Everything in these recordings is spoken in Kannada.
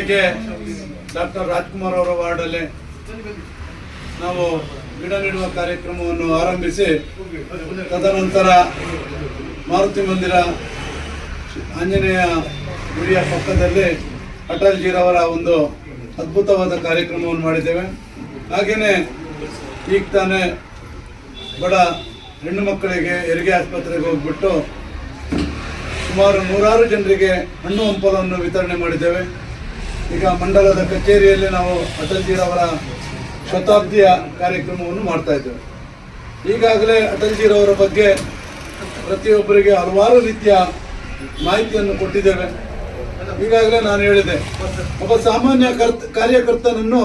ಬೆಳಗ್ಗೆ ಡಾಕ್ಟರ್ ರಾಜ್ಕುಮಾರ್ ಅವರ ವಾರ್ಡಲ್ಲಿ ನಾವು ಗಿಡ ನೀಡುವ ಕಾರ್ಯಕ್ರಮವನ್ನು ಆರಂಭಿಸಿ, ತದನಂತರ ಮಾರುತಿ ಮಂದಿರ ಆಂಜನೇಯ ಗುಡಿಯ ಪಕ್ಕದಲ್ಲಿ ಅಟಲ್ಜಿರವರ ಒಂದು ಅದ್ಭುತವಾದ ಕಾರ್ಯಕ್ರಮವನ್ನು ಮಾಡಿದ್ದೇವೆ. ಹಾಗೆಯೇ ಈಗ ತಾನೇ ಬಡ ಹೆಣ್ಣು ಮಕ್ಕಳಿಗೆ ಹೆರಿಗೆ ಆಸ್ಪತ್ರೆಗೆ ಹೋಗ್ಬಿಟ್ಟು ಸುಮಾರು ನೂರಾರು ಜನರಿಗೆ ಹಣ್ಣು ಹಂಪಲವನ್ನು ವಿತರಣೆ ಮಾಡಿದ್ದೇವೆ. ಈಗ ಮಂಡಲದ ಕಚೇರಿಯಲ್ಲಿ ನಾವು ಅಟಲ್ಜಿರವರ ಶತಾಬ್ದಿಯ ಕಾರ್ಯಕ್ರಮವನ್ನು ಮಾಡ್ತಾ ಇದ್ದೇವೆ. ಈಗಾಗಲೇ ಅಟಲ್ಜಿರವರ ಬಗ್ಗೆ ಪ್ರತಿಯೊಬ್ಬರಿಗೆ ಹಲವಾರು ರೀತಿಯ ಮಾಹಿತಿಯನ್ನು ಕೊಟ್ಟಿದ್ದೇವೆ. ಈಗಾಗಲೇ ನಾನು ಹೇಳಿದೆ, ಒಬ್ಬ ಸಾಮಾನ್ಯ ಕರ್ತ, ಕಾರ್ಯಕರ್ತನನ್ನು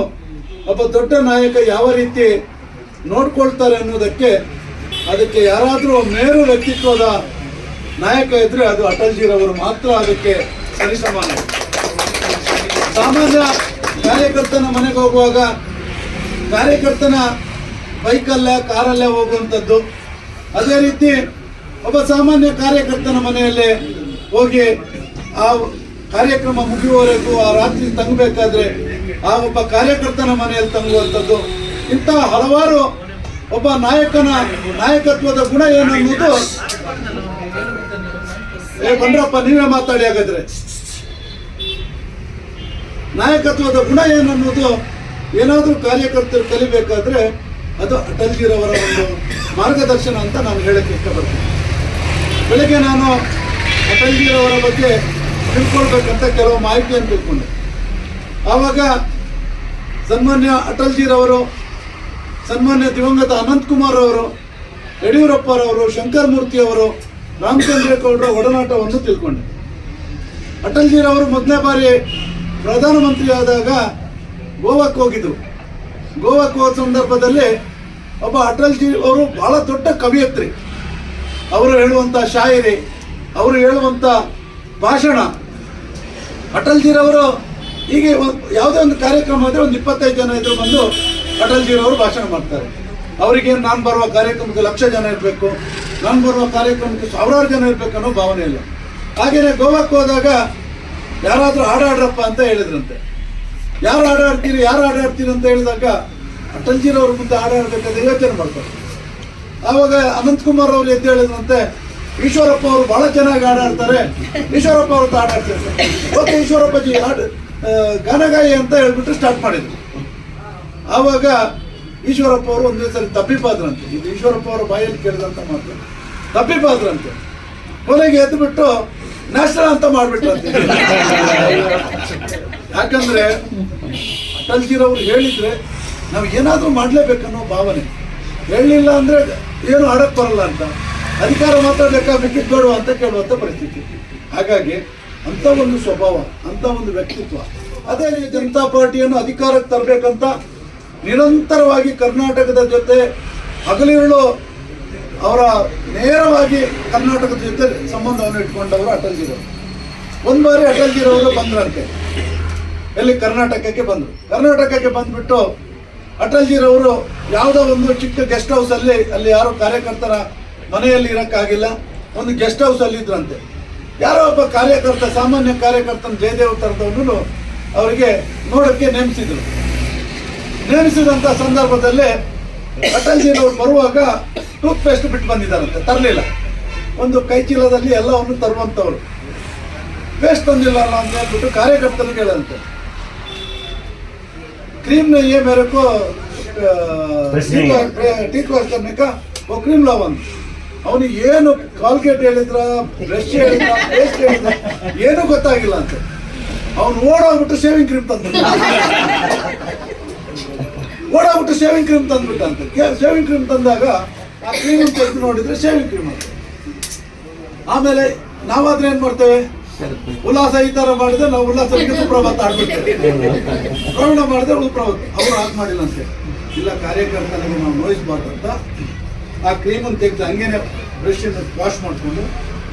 ಒಬ್ಬ ದೊಡ್ಡ ನಾಯಕ ಯಾವ ರೀತಿ ನೋಡ್ಕೊಳ್ತಾರೆ ಅನ್ನೋದಕ್ಕೆ ಅದಕ್ಕೆ ಯಾರಾದರೂ ಮೇರು ವ್ಯಕ್ತಿತ್ವದ ನಾಯಕ ಇದ್ರೆ ಅದು ಅಟಲ್ಜಿರವರು ಮಾತ್ರ ಅದಕ್ಕೆ ಸರಿಸಮಾನ. ಸಾಮಾನ್ಯ ಕಾರ್ಯಕರ್ತನ ಮನೆಗೆ ಹೋಗುವಾಗ ಕಾರ್ಯಕರ್ತನ ಬೈಕಲ್ಲೇ, ಕಾರಲ್ಲೇ ಹೋಗುವಂಥದ್ದು. ಅದೇ ರೀತಿ ಒಬ್ಬ ಸಾಮಾನ್ಯ ಕಾರ್ಯಕರ್ತನ ಮನೆಯಲ್ಲೇ ಹೋಗಿ ಆ ಕಾರ್ಯಕ್ರಮ ಮುಗಿಯುವವರೆಗೂ, ಆ ರಾತ್ರಿ ತಂಗಬೇಕಾದ್ರೆ ಆ ಒಬ್ಬ ಕಾರ್ಯಕರ್ತನ ಮನೆಯಲ್ಲಿ ತಂಗುವಂಥದ್ದು. ಇಂತಹ ಹಲವಾರು ಒಬ್ಬ ನಾಯಕನ ನಾಯಕತ್ವದ ಗುಣ ಏನು ಅನ್ನೋದು ಏ ಬಂದ್ರಪ್ಪ, ನೀವೇ ಮಾತಾಡಿ ಹಾಗಾದ್ರೆ. ನಾಯಕತ್ವದ ಗುಣ ಏನನ್ನೋದು ಏನಾದರೂ ಕಾರ್ಯಕರ್ತರು ಕಲಿಬೇಕಾದ್ರೆ ಅದು ಅಟಲ್ಜಿರವರ ಒಂದು ಮಾರ್ಗದರ್ಶನ ಅಂತ ನಾನು ಹೇಳಕ್ಕೆ ಇಷ್ಟಪಡ್ತೀನಿ. ಬೆಳಗ್ಗೆ ನಾನು ಅಟಲ್ಜಿರವರ ಬಗ್ಗೆ ತಿಳ್ಕೊಳ್ಬೇಕಂತ ಕೆಲವು ಮಾಹಿತಿಯನ್ನು ತಿಳ್ಕೊಂಡೆ. ಆವಾಗ ಸನ್ಮಾನ್ಯ ಅಟಲ್ಜಿರವರು, ಸನ್ಮಾನ್ಯ ದಿವಂಗತ ಅನಂತ್ ಕುಮಾರ್ ಅವರು, ಯಡಿಯೂರಪ್ಪರವರು ಶಂಕರ್ ಮೂರ್ತಿ ಅವರು, ರಾಮಚಂದ್ರೇಗೌಡರ ಒಡನಾಟವನ್ನು ತಿಳ್ಕೊಂಡೆ. ಅಟಲ್ಜಿರವರು ಮೊದಲನೇ ಬಾರಿ ಪ್ರಧಾನಮಂತ್ರಿ ಆದಾಗ ಗೋವಾಕ್ಕೆ ಹೋಗಿದ್ರು. ಗೋವಾಕ್ಕೆ ಹೋದ ಸಂದರ್ಭದಲ್ಲಿ ಒಬ್ಬ ಅಟಲ್ ಜಿ ಅವರು ಬಹಳ ದೊಡ್ಡ ಕವಿಯತ್ರಿ. ಅವರು ಹೇಳುವಂಥ ಶಾಯರಿ, ಅವರು ಹೇಳುವಂಥ ಭಾಷಣ. ಅಟಲ್ಜಿರವರು ಹೀಗೆ ಒಂದ್- ಯಾವುದೇ ಒಂದು ಕಾರ್ಯಕ್ರಮ ಆದರೆ ಒಂದು ಇಪ್ಪತ್ತೈದು ಜನ ಇದ್ರು ಬಂದು ಅಟಲ್ಜಿರವರು ಭಾಷಣ ಮಾಡ್ತಾರೆ. ಅವರಿಗೆ ನಾನು ಬರುವ ಕಾರ್ಯಕ್ರಮಕ್ಕೆ ಲಕ್ಷ ಜನ ಇರಬೇಕು, ನಾನು ಬರುವ ಕಾರ್ಯಕ್ರಮಕ್ಕೆ ಸಾವಿರಾರು ಜನ ಇರಬೇಕು ಅನ್ನೋ ಭಾವನೆ ಇಲ್ಲ. ಹಾಗೆಯೇ ಗೋವಾಕ್ಕೆ ಹೋದಾಗ ಯಾರಾದರೂ ಹಾಡಾಡ್ರಪ್ಪ ಅಂತ ಹೇಳಿದ್ರಂತೆ. ಯಾರು ಹಾಡಾಡ್ತೀರಿ ಯಾರು ಹಾಡಾಡ್ತೀರಿ ಅಂತ ಹೇಳಿದಾಗ ಅಟಲ್ಜಿರವ್ರ ಮುಂದೆ ಹಾಡಾಡ್ಬೇಕಾದ್ರೆ ಯೋಚನೆ ಮಾಡ್ತಾರೆ. ಆವಾಗ ಅನಂತಕುಮಾರ್ ಅವರು ಎದ್ದು ಹೇಳಿದ್ರಂತೆ, ಈಶ್ವರಪ್ಪ ಅವರು ಬಹಳ ಚೆನ್ನಾಗಿ ಹಾಡಾಡ್ತಾರೆ, ಈಶ್ವರಪ್ಪ ಅವರು ಹಾಡಾಡ್ತಾರೆ. ಓಕೆ ಈಶ್ವರಪ್ಪಜಿ ಹಾಡು ಗಾನಗಾಯಿ ಅಂತ ಹೇಳ್ಬಿಟ್ಟು ಸ್ಟಾರ್ಟ್ ಮಾಡಿದ್ರು. ಆವಾಗ ಈಶ್ವರಪ್ಪ ಅವರು ಒಂದೇ ಸರಿ ತಪ್ಪಿಪಾದ್ರಂತೆ. ಇದು ಈಶ್ವರಪ್ಪ ಅವರ ಬಾಯಲ್ಲಿ ಕೇಳಿದಂತ ಮಾತು. ತಪ್ಪಿಪಾದ್ರಂತೆ. ಕೊನೆಗೆ ಎದ್ದು ಬಿಟ್ಟು ನ್ಯಾಷನಲ್ ಅಂತ ಮಾಡ್ಬಿಟ್ರಂತೆ ಯಾಕಂದ್ರೆ ಅಟಲ್ಜಿರವ್ರು ಹೇಳಿದ್ರೆ ನಾವು ಏನಾದರೂ ಮಾಡಲೇಬೇಕನ್ನೋ ಭಾವನೆ. ಹೇಳಲಿಲ್ಲ ಅಂದ್ರೆ ಏನು ಆಡಕ್ ಬರಲ್ಲ ಅಂತ. ಅಧಿಕಾರ ಮಾತ್ರ ಲೆಕ್ಕ ಬಿಟ್ಟಿದ್ದು ಬೇಡುವ ಅಂತ ಕೇಳುವಂಥ ಪರಿಸ್ಥಿತಿ. ಹಾಗಾಗಿ ಅಂತ ಒಂದು ಸ್ವಭಾವ, ಅಂತ ಒಂದು ವ್ಯಕ್ತಿತ್ವ, ಅದೇ ರೀತಿ ಜನತಾ ಪಾರ್ಟಿಯನ್ನು ಅಧಿಕಾರಕ್ಕೆ ತರಬೇಕಂತ ನಿರಂತರವಾಗಿ ಕರ್ನಾಟಕದ ಜೊತೆ ಹಗಲಿರುಳು ಅವರ ನೇರವಾಗಿ ಕರ್ನಾಟಕದ ಜೊತೆ ಸಂಬಂಧವನ್ನು ಇಟ್ಕೊಂಡವರು ಅಟಲ್ಜಿರವರು ಒಂದು ಬಾರಿ ಅಟಲ್ಜಿರವರು ಬಂದ್ರಂತೆ. ಎಲ್ಲಿ ಕರ್ನಾಟಕಕ್ಕೆ ಬಂದರು. ಕರ್ನಾಟಕಕ್ಕೆ ಬಂದ್ಬಿಟ್ಟು ಅಟಲ್ಜಿರವರು ಯಾವುದೋ ಒಂದು ಚಿಕ್ಕ ಗೆಸ್ಟ್ ಹೌಸ್ ಅಲ್ಲಿ ಯಾರೋ ಕಾರ್ಯಕರ್ತರ ಮನೆಯಲ್ಲಿ ಇರೋಕ್ಕಾಗಿಲ್ಲ. ಒಂದು ಗೆಸ್ಟ್ ಹೌಸ್ ಅಲ್ಲಿ ಇದ್ರಂತೆ. ಯಾರೋ ಒಬ್ಬ ಕಾರ್ಯಕರ್ತ, ಸಾಮಾನ್ಯ ಕಾರ್ಯಕರ್ತನ ಜಯದೇವ್ ತರದವನು ಅವರಿಗೆ ನೋಡಕ್ಕೆ ನೇಮಿಸಿದರು. ನೇಮಿಸಿದಂಥ ಸಂದರ್ಭದಲ್ಲಿ ಪಟಾಜಿಯವರು ಬರುವಾಗ ಟೂತ್ ಪೇಸ್ಟ್ ಬಿಟ್ಟು ಬಂದಿದ್ದಾರಂತೆ ತರಲಿಲ್ಲ. ಒಂದು ಕೈ ಚೀಲದಲ್ಲಿ ಎಲ್ಲವನ್ನು ತರುವಂಥವ್ರು. ಪೇಸ್ಟ್ ತಂದಿಲ್ಲ ಅಲ್ಲ ಅಂತ ಹೇಳ್ಬಿಟ್ಟು ಕಾರ್ಯಕರ್ತರು ಕೇಳಂತೆ. ಕ್ರೀಮ್ನ ಏ ಮೇರೆಕು ಟೀ ಕೋರ್ಸ್ ತನಕ ಕ್ರೀಮ್ ಲಾವನ್ ಅವನಿಗೆ ಏನು ಕಾಲ್ಗೇಟ್ ಹೇಳಿದ್ರ ಬ್ರಷ್ ಹೇಳಿದ್ರ ಪೇಸ್ಟ್ ಹೇಳಿದ್ರ ಏನೂ ಗೊತ್ತಾಗಿಲ್ಲ ಅಂತ. ಅವ್ನು ಓಡೋಗ್ಬಿಟ್ಟು ಶೇವಿಂಗ್ ಕ್ರೀಮ್ ತಂದ ಓಡೋಗ್ಬಿಟ್ಟು ಶೇವಿಂಗ್ ಕ್ರೀಮ್ ತಂದ್ಬಿಟ್ಟಂತೆ. ಶೇವಿಂಗ್ ಕ್ರೀಮ್ ತಂದಾಗ ಆ ಕ್ರೀಮ್ ತೆಗೆದು ನೋಡಿದ್ರೆ ಶೇವಿಂಗ್ ಕ್ರೀಮ್ ಅಂತ ಆಮೇಲೆ ನಾವಾದ್ರೆ ಏನ್ ಮಾಡ್ತೇವೆ? ಉಲ್ಲಾಸ ಈ ತರ ಮಾಡಿದ್ರೆ ನಾವು ಉಲ್ಲಾಸಕ್ಕೆ ಸುಪ್ರಭಾತ ಆಡ್ಬಿಡ್ತೇವೆ ಪ್ರವೀಣ ಮಾಡಿದ್ರೆ ಉಳ್ಪ್ರಭಾತ. ಅವ್ರು ಹಾಗೆ ಮಾಡಿಲ್ಲ ಅಂತೆ ಇಲ್ಲ, ಕಾರ್ಯಕರ್ತನಿಗೆ ನಾವು ನೋಯಿಸ್ಬಾರ್ದು ಅಂತ ಆ ಕ್ರೀಮನ್ನು ತೆಗೆದು ಹಂಗೇನೆ ಬ್ರಷ್ ವಾಶ್ ಮಾಡಿಕೊಂಡು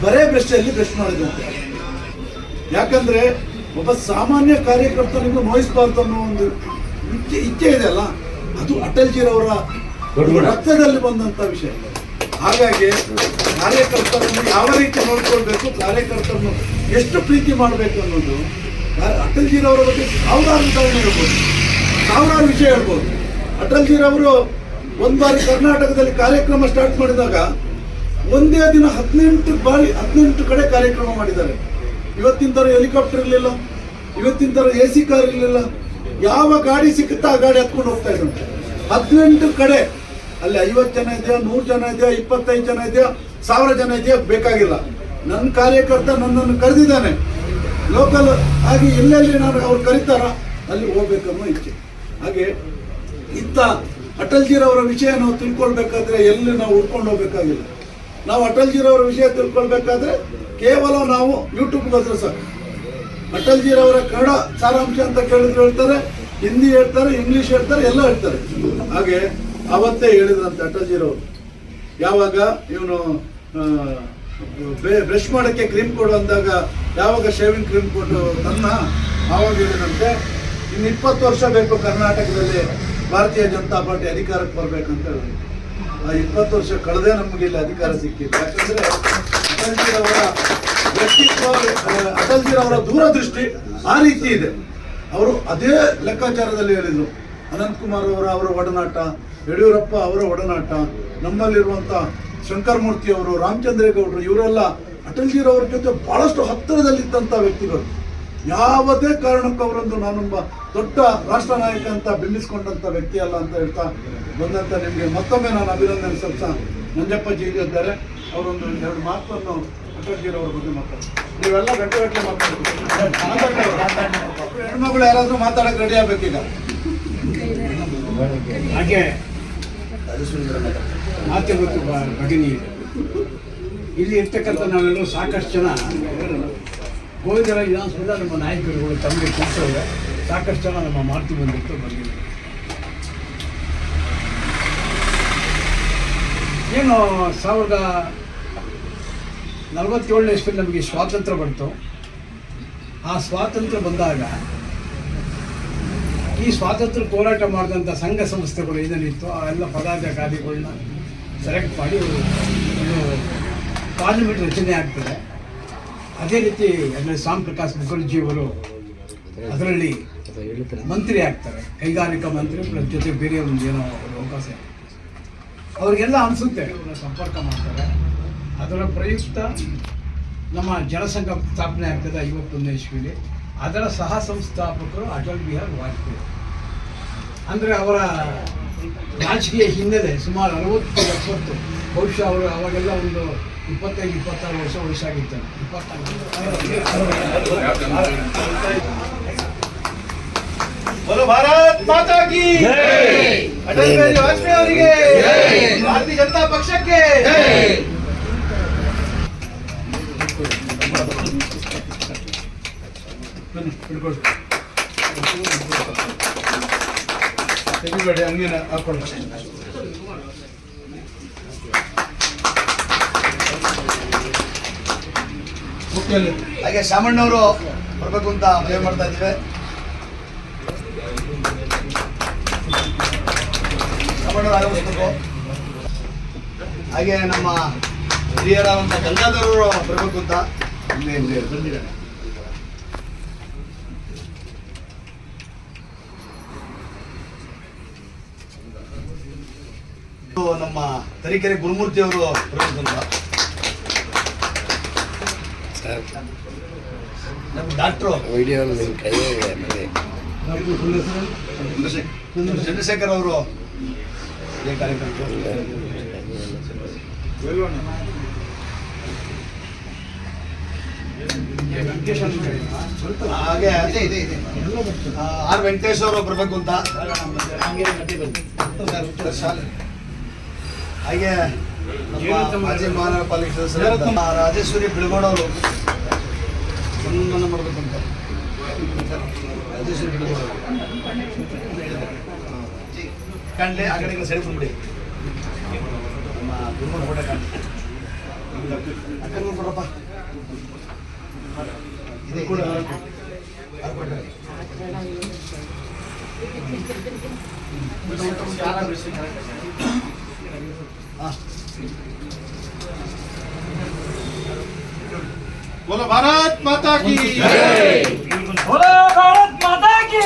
ಬರೇ ಬ್ರಷ್ ಅಲ್ಲಿ ಬ್ರಷ್ ಮಾಡಿದಂತೆ. ಯಾಕಂದ್ರೆ ಒಬ್ಬ ಸಾಮಾನ್ಯ ಕಾರ್ಯಕರ್ತನಿಗೂ ನೋಯಿಸ್ಬಾರ್ದು ಅನ್ನೋ ಒಂದು ಇಚ್ಛೆ ಇಚ್ಛೆ ಇದೆ ಅಲ್ಲ? ಅದು ಅಟಲ್ಜಿರವರ. ರಕ್ತದಲ್ಲಿ ಬಂದಂತ ವಿಷಯ. ಹಾಗಾಗಿ ಕಾರ್ಯಕರ್ತರನ್ನು ಯಾವ ರೀತಿ ನೋಡ್ಕೊಳ್ಬೇಕು ಕಾರ್ಯಕರ್ತರನ್ನು ಎಷ್ಟು ಪ್ರೀತಿ ಮಾಡಬೇಕು ಅನ್ನೋದು ಅಟಲ್ಜಿರವರ ಬಗ್ಗೆ ಸಾವಿರಾರು ಉದಾಹರಣೆ ಹೇಳ್ಬೋದು. ಸಾವಿರಾರು ವಿಷಯ ಹೇಳ್ಬೋದು. ಅಟಲ್ಜಿರವರು ಒಂದು ಬಾರಿ ಕರ್ನಾಟಕದಲ್ಲಿ ಕಾರ್ಯಕ್ರಮ ಸ್ಟಾರ್ಟ್ ಮಾಡಿದಾಗ ಒಂದೇ ದಿನ ಹದಿನೆಂಟು ಬಾರಿ ಹದಿನೆಂಟು ಕಡೆ ಕಾರ್ಯಕ್ರಮ ಮಾಡಿದ್ದಾರೆ. ಇವತ್ತಿನ ಥರ ಹೆಲಿಕಾಪ್ಟರ್ ಇರಲಿಲ್ಲ ಇವತ್ತಿನ ಥರ ಎ ಸಿ ಕಾರ್ ಇರಲಿಲ್ಲ ಯಾವ ಗಾಡಿ ಸಿಕ್ಕುತ್ತಾ ಆ ಗಾಡಿ ಹತ್ಕೊಂಡು ಹೋಗ್ತಾ ಇದ್ದಂತೆ ಹದಿನೆಂಟು ಕಡೆ ಅಲ್ಲಿ ಐವತ್ತು ಜನ ಇದೆಯಾ ನೂರು ಜನ ಇದೆಯಾ ಇಪ್ಪತ್ತೈದು ಜನ ಇದೆಯಾ ಸಾವಿರ ಜನ ಇದೆಯಾ ಬೇಕಾಗಿಲ್ಲ. ನನ್ನ ಕಾರ್ಯಕರ್ತ ನನ್ನನ್ನು ಕರೆದಿದ್ದಾನೆ. ಲೋಕಲ್ ಆಗಿ ಎಲ್ಲೆಲ್ಲಿ ನಾನು ಅವ್ರು ಕರೀತಾರ ಅಲ್ಲಿ ಹೋಗ್ಬೇಕನ್ನೋ ಇಚ್ಛೆ. ಹಾಗೆ ಇತ್ತ ಅಟಲ್ಜಿರವರ ವಿಷಯ ನಾವು ತಿಳ್ಕೊಳ್ಬೇಕಾದ್ರೆ ಎಲ್ಲಿ ನಾವು ಉಳ್ಕೊಂಡು ಹೋಗ್ಬೇಕಾಗಿಲ್ಲ. ನಾವು ಅಟಲ್ಜಿರವರ ವಿಷಯ ತಿಳ್ಕೊಳ್ಬೇಕಾದ್ರೆ ಕೇವಲ ನಾವು ಯೂಟ್ಯೂಬ್ ಹೋದ್ರೆ ಸಾಕು. ಅಟಲ್ಜಿರವರ ಕನ್ನಡ ಸಾರಾಂಶ ಅಂತ ಕೇಳಿದ್ರು ಹೇಳ್ತಾರೆ ಹಿಂದಿ ಹೇಳ್ತಾರೆ ಇಂಗ್ಲಿಷ್ ಹೇಳ್ತಾರೆ, ಎಲ್ಲ ಹೇಳ್ತಾರೆ. ಹಾಗೆ ಅವತ್ತೇ ಹೇಳಿದ್ರಂತೆ ಅಟಲ್ಜಿರವರು ಯಾವಾಗ ಇವನು ಬ್ರಷ್ ಮಾಡೋಕ್ಕೆ ಕ್ರೀಮ್ ಕೊಡು ಅಂದಾಗ ಯಾವಾಗ ಶೇವಿಂಗ್ ಕ್ರೀಮ್ ಕೊಟ್ಟು ತನ್ನ ಆವಾಗ ಹೇಳಿದಂತೆ ಇನ್ನು ಇಪ್ಪತ್ತು ವರ್ಷ ಬೇಕು ಕರ್ನಾಟಕದಲ್ಲಿ ಭಾರತೀಯ ಜನತಾ ಪಾರ್ಟಿ ಅಧಿಕಾರಕ್ಕೆ ಬರಬೇಕಂತ ಹೇಳಿದ್ರು. ಆ ಇಪ್ಪತ್ತು ವರ್ಷ ಕಳೆದೇ ನಮಗೆ ಇಲ್ಲಿ ಅಧಿಕಾರ ಸಿಕ್ಕಿದೆ. ಯಾಕಂದ್ರೆ ಅಟಲ್ಜಿರವರ ವ್ಯಕ್ತಿತ್ವ ಅಟಲ್ಜಿರವರ ದೂರದೃಷ್ಟಿ ಆ ರೀತಿ ಇದೆ. ಅವರು ಅದೇ ಲೆಕ್ಕಾಚಾರದಲ್ಲಿ ಹೇಳಿದರು. ಅನಂತಕುಮಾರ್ ಅವರ ಅವರ ಒಡನಾಟ, ಯಡಿಯೂರಪ್ಪ ಅವರ ಒಡನಾಟ ನಮ್ಮಲ್ಲಿರುವಂಥ ಶಂಕರಮೂರ್ತಿ ಅವರು ರಾಮಚಂದ್ರೇಗೌಡರು ಇವರೆಲ್ಲ ಅಟಲ್ಜಿರವ್ರ ಜೊತೆ ಬಹಳಷ್ಟು ಹತ್ತಿರದಲ್ಲಿದ್ದಂಥ ವ್ಯಕ್ತಿಗಳು. ಯಾವುದೇ ಕಾರಣಕ್ಕೂ ಅವರೊಂದು ನಾನೊಬ್ಬ ದೊಡ್ಡ ರಾಷ್ಟ್ರ ನಾಯಕ ಅಂತ ಬಿಂಬಿಸ್ಕೊಂಡಂಥ ವ್ಯಕ್ತಿ ಅಲ್ಲ ಅಂತ ಹೇಳ್ತಾ ಬಂದಂಥ ನಿಮಗೆ ಮತ್ತೊಮ್ಮೆ ನಾನು ಅಭಿನಂದನೆ ಮಂಜಪ್ಪ ನಂಜಪ್ಪಾಜಿ ಇದ್ದಾರೆ ಅವರೊಂದು ಎರಡು ಮಾತನ್ನು ಅಟಲ್ಜಿರವ್ರ ಬಗ್ಗೆ ಮಾತಾಡ್ತಾರೆ ನೀವೆಲ್ಲ ಗಂಟೆ ಗಟ್ಟಲೆ ಮಾತಾಡ್ತಾರೆ. ಹೆಣ್ಮಗಳು ಯಾರಾದ್ರೂ ಮಾತಾಡಕ್ ರೆಡಿ ಆಗ್ಬೇಕೀಗ? ಹಾಗೆ. ಮಾತೆ ಮತ್ತು ಭಗಿನಿ. ಇಲ್ಲಿ ಇರ್ತಕ್ಕಂಥ ನಾವೆಲ್ಲರೂ ಸಾಕಷ್ಟು ಜನ. ಗೋವಿಂದರ ವಿಧಾನಸೌಧ ನಮ್ಮ ನಾಯಕರುಗಳು, ತಮಗೆ ಕೆಲಸವಿದೆ ಸಾಕಷ್ಟು ಜನ ನಮ್ಮ ಮಾತು ಬಂದಿತ್ತು ಬಂದಿಲ್ಲ ಏನು, ಸಾವಿರದ ನಲವತ್ತೇಳನೇ ಇಸ್ವಿ ನಮಗೆ ಸ್ವಾತಂತ್ರ್ಯ ಬಂತು. ಆ ಸ್ವಾತಂತ್ರ್ಯ ಬಂದಾಗ ಈ ಸ್ವಾತಂತ್ರ್ಯ ಹೋರಾಟ ಮಾಡಿದಂಥ ಸಂಘ ಸಂಸ್ಥೆಗಳು ಏನೇನಿತ್ತು ಆ ಎಲ್ಲ ಪದಾಧಿಕಾರಿಗಳನ್ನ ಸೆಲೆಕ್ಟ್ ಮಾಡಿ ಒಂದು ಪಾರ್ಲಿಮೆಂಟ್ ರಚನೆ ಆಗ್ತದೆ. ಅದೇ ರೀತಿ ಅಂದರೆ ಶ್ಯಾಮ್ ಪ್ರಕಾಶ್ ಮುಖರ್ಜಿ ಅವರು ಅದರಲ್ಲಿ ಮಂತ್ರಿ ಆಗ್ತಾರೆ. ಕೈಗಾರಿಕಾ ಮಂತ್ರಿ ಪ್ಲಸ್ ಜೊತೆ ಬೇರೆ ಒಂದು ಏನೋ ಅವಕಾಶ ಅವ್ರಿಗೆಲ್ಲ ಅನಿಸುತ್ತೆ ಅವರ ಸಂಪರ್ಕ ಮಾಡ್ತಾರೆ. ಅದರ ಪ್ರಯುಕ್ತ ನಮ್ಮ ಜನಸಂಘ ಸ್ಥಾಪನೆ ಆಗ್ತದೆ ಐವತ್ತೊಂದನೇ ಇಸ್ವಿಲಿ ಅದರ ಸಹ ಸಂಸ್ಥಾಪಕರು ಅಟಲ್ ಬಿಹಾರಿ ವಾಜಪೇಯಿ ಅಂದರೆ ಅವರ ರಾಜಕೀಯ ಹಿನ್ನೆಲೆ ಸುಮಾರು ಅರವತ್ತು ಎಪ್ಪತ್ತು ಬಹುಶಃ ಅವರು ಅವಾಗೆಲ್ಲ ಒಂದು ಇಪ್ಪತ್ತೈದು ಇಪ್ಪತ್ತಾರು ವರ್ಷ ವಯಸ್ಸಾಗಿತ್ತು. ಇಪ್ಪತ್ತಾರು ಭಾರತ್ ಮಾತಾ ಕಿ ಅಟಲ್ ಬಿಹಾರಿ ವಾಜಪೇಯಿ ಅವರಿಗೆ ಭಾರತೀಯ ಜನತಾ ಪಕ್ಷಕ್ಕೆ ತೆಗಿಬೇಡಿ ಹಂಗೇನೆ ಹಾಕೊಳ್ಳಿ. ಮುಖ್ಯಲ್ಲಿ ಹಾಗೆ ಶಾಮಣ್ಣವರು ಬರಬೇಕು ಅಂತ ಮನವಿ ಮಾಡ್ತಾ ಇದ್ದೀವಿ. ಶಾಮಣ್ಣವ್ರು ಆಗಮಿಸ್ಬೇಕು. ಹಾಗೆ ನಮ್ಮ ಹಿರಿಯರಾದಂಥ ಗಂಗಾಧರವರು ಬರಬೇಕು ಅಂತ. ಬಂದಿದ್ದಾರೆ. ನಮ್ಮ ತರೀಕೆರೆ ಗುರುಮೂರ್ತಿ ಅವರು ನಮ್ಮ ಡಾಕ್ಟ್ರು. ಚಂದ್ರಶೇಖರ್ ಚಂದ್ರಶೇಖರ್ ಅವರು. ಹಾಗೆ ಕಾರ್ಯಕ್ರಮಕ್ಕೆ ಹಾಗೆ ಆ, ಆರ್ ವೆಂಕಟೇಶ್ ಅವರು ಬರಬೇಕು ಅಂತ. ಹಾಗೆ ಮಾಜಿ ಮಹಾನಗರ ಪಾಲಿಕೆ ಸದಸ್ಯರಾದ ರಾಜೇಶ್ವರಿ ಬಿಳಗೋಡ ಅವರು. ಸನ್ಮಾನ ಮಾಡಬೇಕಂತ. ರಾಜೇಶ್ವರಿ ಬಿಳಗೋಡ ಅವರು. ಕಂಡ್ಲೆ ಆ ಕಡೆ ಸರಿ ಬಂದ್ಬಿಡಿ. ನಮ್ಮ ಗುರುಮನ ಫೋಟೋ ಅಕ್ಕನ ಕೊಡಪ್ಪ ಇದೆ ಕೂಡ ಹಾಂ बोलो भारत माता की बोलो भारत माता की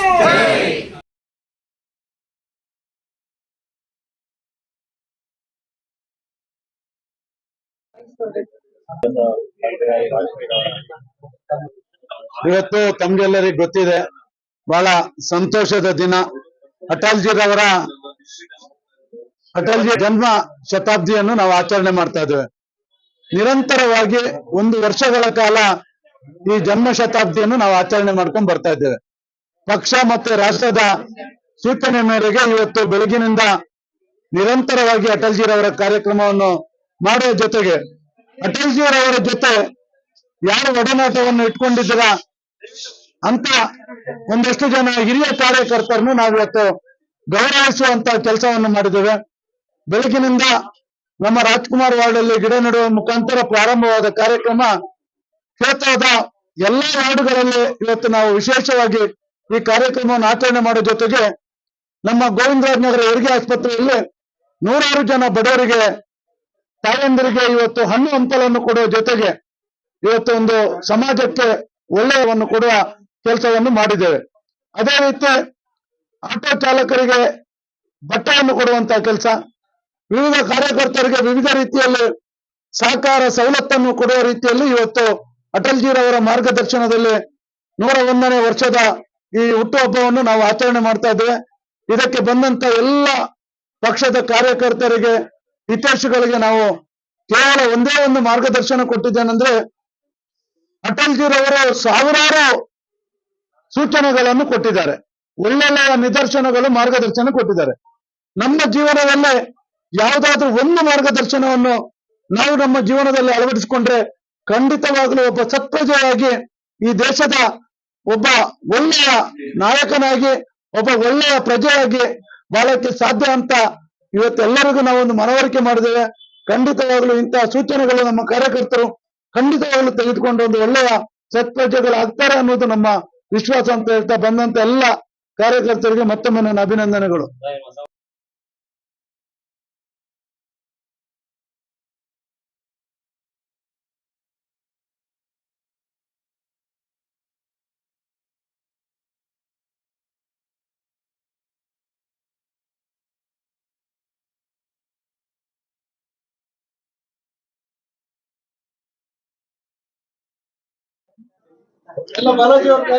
ಇವತ್ತು ತಮ್ಗೆಲ್ಲರಿಗೂ ಗೊತ್ತಿದೆ ಬಹಳ ಸಂತೋಷದ ದಿನ ಅಟಲ್ಜಿರವರ ಅಟಲ್ಜಿ ಜನ್ಮ ಶತಾಬ್ದಿಯನ್ನು ನಾವು ಆಚರಣೆ ಮಾಡ್ತಾ ಇದ್ದೇವೆ. ನಿರಂತರವಾಗಿ ಒಂದು ವರ್ಷಗಳ ಕಾಲ ಈ ಜನ್ಮ ಶತಾಬ್ದಿಯನ್ನು ನಾವು ಆಚರಣೆ ಮಾಡ್ಕೊಂಡು ಬರ್ತಾ ಇದ್ದೇವೆ. ಪಕ್ಷ ಮತ್ತೆ ರಾಷ್ಟ್ರದ ಸೂಚನೆ ಮೇರೆಗೆ ಇವತ್ತು ಬೆಳಗಿನಿಂದ ನಿರಂತರವಾಗಿ ಅಟಲ್ ಅಟಲ್ಜಿರವರ ಕಾರ್ಯಕ್ರಮವನ್ನು ಮಾಡುವ ಜೊತೆಗೆ ಅಟಲ್ ಅಟಲ್ಜಿರವರ ಜೊತೆ ಯಾರು ಒಡನಾಟವನ್ನು ಇಟ್ಕೊಂಡಿದ್ದೀರ ಅಂತ ಒಂದಷ್ಟು ಜನ ಹಿರಿಯ ಕಾರ್ಯಕರ್ತರನ್ನು ನಾವಿವತ್ತು ಗೌರವಿಸುವಂತ ಕೆಲಸವನ್ನು ಮಾಡಿದ್ದೇವೆ. ಬೆಳಗಿನಿಂದ ನಮ್ಮ ರಾಜ್ಕುಮಾರ್ ವಾರ್ಡ್ ಅಲ್ಲಿ ಗಿಡ ನೆಡುವ ಮುಖಾಂತರ ಪ್ರಾರಂಭವಾದ ಕಾರ್ಯಕ್ರಮ ಕ್ಷೇತ್ರದ ಎಲ್ಲಾ ವಾರ್ಡ್ಗಳಲ್ಲಿ ಇವತ್ತು ನಾವು ವಿಶೇಷವಾಗಿ ಈ ಕಾರ್ಯಕ್ರಮವನ್ನು ಆಚರಣೆ ಮಾಡೋ ಜೊತೆಗೆ ನಮ್ಮ ಗೋವಿಂದರಾಜ್ ನಗರ ಹೆರಿಗೆ ಆಸ್ಪತ್ರೆಯಲ್ಲಿ ನೂರಾರು ಜನ ಬಡವರಿಗೆ, ತಾಯಂದಿರಿಗೆ ಇವತ್ತು ಹಣ್ಣು ಹಂಪಲನ್ನು ಕೊಡುವ ಜೊತೆಗೆ ಇವತ್ತು ಒಂದು ಸಮಾಜಕ್ಕೆ ಒಳ್ಳೆಯವನ್ನು ಕೊಡುವ ಕೆಲಸವನ್ನು ಮಾಡಿದ್ದೇವೆ. ಅದೇ ರೀತಿ ಆಟೋ ಚಾಲಕರಿಗೆ ಬಟ್ಟೆಯನ್ನು ಕೊಡುವಂತಹ ಕೆಲಸ ವಿವಿಧ ಕಾರ್ಯಕರ್ತರಿಗೆ ವಿವಿಧ ರೀತಿಯಲ್ಲಿ ಸಹಕಾರ ಸವಲತ್ತನ್ನು ಕೊಡುವ ರೀತಿಯಲ್ಲಿ ಇವತ್ತು ಅಟಲ್ಜಿರವರ ಮಾರ್ಗದರ್ಶನದಲ್ಲಿ ನೂರ ಒಂದನೇ ವರ್ಷದ ಈ ಹುಟ್ಟುಹಬ್ಬವನ್ನು ನಾವು ಆಚರಣೆ ಮಾಡ್ತಾ ಇದ್ದೇವೆ. ಇದಕ್ಕೆ ಬಂದಂತ ಎಲ್ಲ ಪಕ್ಷದ ಕಾರ್ಯಕರ್ತರಿಗೆ ಹಿತೈಷಿಗಳಿಗೆ ನಾವು ಕೇವಲ ಒಂದೇ ಒಂದು ಮಾರ್ಗದರ್ಶನ ಕೊಟ್ಟಿದ್ದೇನೆಂದ್ರೆ ಅಟಲ್ಜಿರವರು ಸಾವಿರಾರು ಸೂಚನೆಗಳನ್ನು ಕೊಟ್ಟಿದ್ದಾರೆ. ಒಳ್ಳೊಳ್ಳೆಯ ನಿದರ್ಶನಗಳು ಮಾರ್ಗದರ್ಶನ ಕೊಟ್ಟಿದ್ದಾರೆ. ನಮ್ಮ ಜೀವನದಲ್ಲೇ ಯಾವುದಾದ್ರೂ ಒಂದು ಮಾರ್ಗದರ್ಶನವನ್ನು ನಾವು ನಮ್ಮ ಜೀವನದಲ್ಲಿ ಅಳವಡಿಸಿಕೊಂಡ್ರೆ ಖಂಡಿತವಾಗಲೂ ಒಬ್ಬ ಸತ್ಪ್ರಜೆಯಾಗಿ ಈ ದೇಶದ ಒಬ್ಬ ಒಳ್ಳೆಯ ನಾಯಕನಾಗಿ, ಒಬ್ಬ ಒಳ್ಳೆಯ ಪ್ರಜೆಯಾಗಿ ಬಾಳಕ್ಕೆ ಸಾಧ್ಯ ಅಂತ ಇವತ್ತೆಲ್ಲರಿಗೂ ನಾವೊಂದು ಮನವರಿಕೆ ಮಾಡಿದ್ದೇವೆ. ಖಂಡಿತವಾಗ್ಲೂ ಇಂತಹ ಸೂಚನೆಗಳು ನಮ್ಮ ಕಾರ್ಯಕರ್ತರು ಖಂಡಿತವಾಗ್ಲೂ ತೆಗೆದುಕೊಂಡು ಒಂದು ಒಳ್ಳೆಯ ಸತ್ಪ್ರಜೆಗಳಾಗ್ತಾರೆ ಅನ್ನೋದು ನಮ್ಮ ವಿಶ್ವಾಸ ಅಂತ ಹೇಳ್ತಾ ಬಂದಂತ ಎಲ್ಲ ಕಾರ್ಯಕರ್ತರಿಗೆ ಮತ್ತೊಮ್ಮೆ ನನ್ನ ಅಭಿನಂದನೆಗಳು.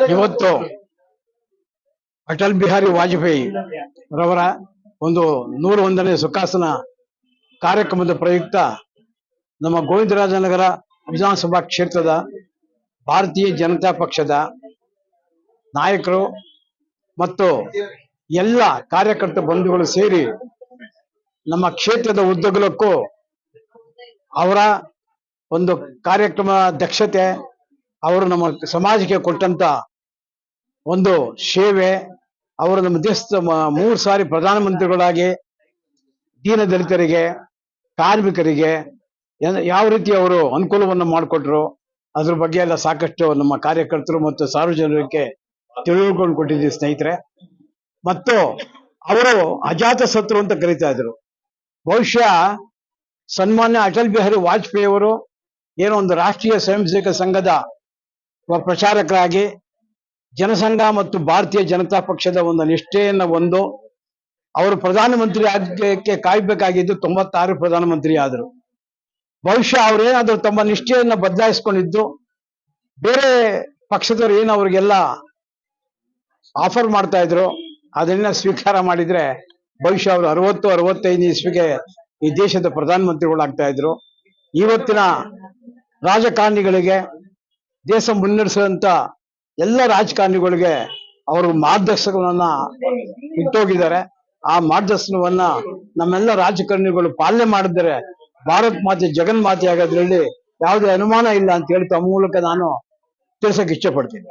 ಇವತ್ತು ಅಟಲ್ ಬಿಹಾರಿ ವಾಜಪೇಯಿ ರವರ ಒಂದು ನೂರ ಒಂದನೇ ಸುಖಾಸನ ಕಾರ್ಯಕ್ರಮದ ಪ್ರಯುಕ್ತ ನಮ್ಮ ಗೋವಿಂದರಾಜನಗರ ವಿಧಾನಸಭಾ ಕ್ಷೇತ್ರದ ಭಾರತೀಯ ಜನತಾ ಪಕ್ಷದ ನಾಯಕರು ಮತ್ತು ಎಲ್ಲ ಕಾರ್ಯಕರ್ತ ಬಂಧುಗಳು ಸೇರಿ ನಮ್ಮ ಕ್ಷೇತ್ರದ ಉದ್ದಗಲಕ್ಕೂ ಅವರ ಒಂದು ಕಾರ್ಯಕ್ರಮ ದಕ್ಷತೆ ಅವರು ನಮ್ಮ ಸಮಾಜಕ್ಕೆ ಕೊಟ್ಟಂತ ಒಂದು ಸೇವೆ, ಅವರು ನಮ್ಮ ದೇಶದ ಮೂರು ಸಾರಿ ಪ್ರಧಾನಮಂತ್ರಿಗಳಾಗಿ, ದೀನ ದಲಿತರಿಗೆ, ಕಾರ್ಮಿಕರಿಗೆ ಯಾವ ರೀತಿ ಅವರು ಅನುಕೂಲವನ್ನು ಮಾಡಿಕೊಟ್ರು, ಅದ್ರ ಬಗ್ಗೆ ಎಲ್ಲ ಸಾಕಷ್ಟು ನಮ್ಮ ಕಾರ್ಯಕರ್ತರು ಮತ್ತು ಸಾರ್ವಜನಿಕರಿಗೆ ತಿಳಿದುಕೊಂಡು ಕೊಟ್ಟಿದ್ದೀವಿ ಸ್ನೇಹಿತರೆ. ಮತ್ತು ಅವರು ಅಜಾತ ಶತ್ರು ಅಂತ ಕರೀತಾ ಇದ್ರು. ಬಹುಶಃ ಸನ್ಮಾನ್ಯ ಅಟಲ್ ಬಿಹಾರಿ ವಾಜಪೇಯಿ ಅವರು ಏನೋ ಒಂದು ರಾಷ್ಟ್ರೀಯ ಸ್ವಯಂ ಸೇವಕ ಸಂಘದ ಪ್ರಚಾರಕರಾಗಿ ಜನಸಂಘ ಮತ್ತು ಭಾರತೀಯ ಜನತಾ ಪಕ್ಷದ ಒಂದು ನಿಷ್ಠೆಯನ್ನ ಒಂದು ಅವರು ಪ್ರಧಾನಮಂತ್ರಿ ಆಗಕ್ಕೆ ಕಾಯ್ಬೇಕಾಗಿದ್ದು ತೊಂಬತ್ತಾರು ಪ್ರಧಾನಮಂತ್ರಿ ಆದರು. ಬಹುಶಃ ಅವ್ರೇನಾದ್ರು ತಮ್ಮ ನಿಷ್ಠೆಯನ್ನ ಬದಲಾಯಿಸ್ಕೊಂಡಿದ್ದು ಬೇರೆ ಪಕ್ಷದವರು ಏನು ಅವ್ರಿಗೆಲ್ಲ ಆಫರ್ ಮಾಡ್ತಾ ಇದ್ರು ಅದನ್ನ ಸ್ವೀಕಾರ ಮಾಡಿದ್ರೆ ಬಹುಶಃ ಅವರು ಅರವತ್ತು, ಅರವತ್ತೈದು ಇಸ್ವಿಗೆ ಈ ದೇಶದ ಪ್ರಧಾನಮಂತ್ರಿಗಳಾಗ್ತಾ ಇದ್ರು. ಇವತ್ತಿನ ರಾಜಕಾರಣಿಗಳಿಗೆ ದೇಶ ಮುನ್ನಡೆಸುವಂತ ಎಲ್ಲ ರಾಜಕಾರಣಿಗಳಿಗೆ ಅವರು ಮಾರ್ಗದರ್ಶಕವನ್ನ ಇಟ್ಟೋಗಿದ್ದಾರೆ. ಆ ಮಾರ್ಗದರ್ಶನವನ್ನ ನಮ್ಮೆಲ್ಲ ರಾಜಕಾರಣಿಗಳು ಪಾಲನೆ ಮಾಡಿದರೆ ಭಾರತ್ ಮಾತೆ, ಜಗನ್ ಮಾತೆ ಆಗೋದ್ರಲ್ಲಿ ಯಾವುದೇ ಅನುಮಾನ ಇಲ್ಲ ಅಂತ ಹೇಳಿ ತಮ್ಮ ಮೂಲಕ ನಾನು ತಿಳಿಸಕ್ ಇಷ್ಟಪಡ್ತೀನಿ.